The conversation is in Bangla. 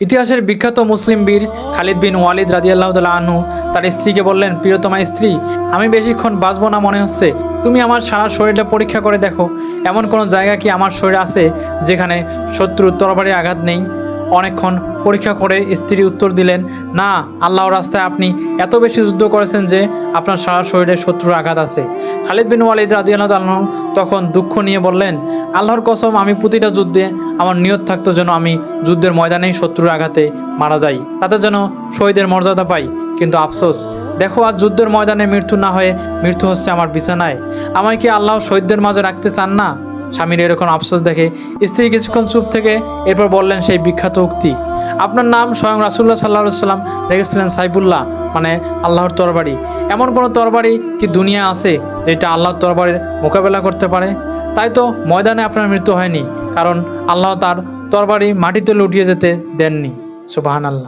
ইতিহাসের বিখ্যাত মুসলিম বীর খালিদ বিন ওয়ালিদ রাদিয়াল্লাহ তালা আনহু তার স্ত্রীকে বললেন, প্রিয়তমা স্ত্রী, আমি বেশিক্ষণ বাঁচবো না মনে হচ্ছে। তুমি আমার সারা শরীরটা পরীক্ষা করে দেখো। এমন কোনো জায়গা কি আমার শরীরে আছে যেখানে শত্রুর তরবারে আঘাত নেই? অনেকক্ষণ পরীক্ষা করে স্ত্রী উত্তর দিলেন, না, আল্লাহর রাস্তায় আপনি এত বেশি যুদ্ধ করেছেন যে আপনার সারা শরীরে শত্রুর আঘাত আছে। খালিদ বিন ওয়ালিদ রাদিয়াল্লাহু তাআলা তখন দুঃখ নিয়ে বললেন, আল্লাহর কসম, আমি প্রতিটা যুদ্ধে আমার নিয়ত থাকতো যেন আমি যুদ্ধের ময়দানেই শত্রুর আঘাতে মারা যাই, তাতে যেন শহীদের মর্যাদা পাই। কিন্তু আফসোস, দেখো আজ যুদ্ধের ময়দানে মৃত্যু না হয়ে মৃত্যু হচ্ছে আমার বিছানায়। আমায় কি আল্লাহ শহীদদের মাঝে রাখতে চান না? স্বামীর এরকম আফসোস দেখে স্ত্রী কিছুক্ষণ চুপ থেকে এরপর বললেন, সেই বিখ্যাত উক্তি। আপনার নাম স্বয়ং রাসুল্লাহ সাল্লাহ সাল্লাম রেখেছিলেন সাইফুল্লাহ মানে আল্লাহর তরবারি। এমন কোনো তরবারি কি দুনিয়া আছে যেটা আল্লাহর তরবারির মোকাবেলা করতে পারে? তাই তো ময়দানে আপনার মৃত্যু হয়নি, কারণ আল্লাহ তার তরবারি মাটিতে লুটিয়ে যেতে দেননি। সুবাহান আল্লাহ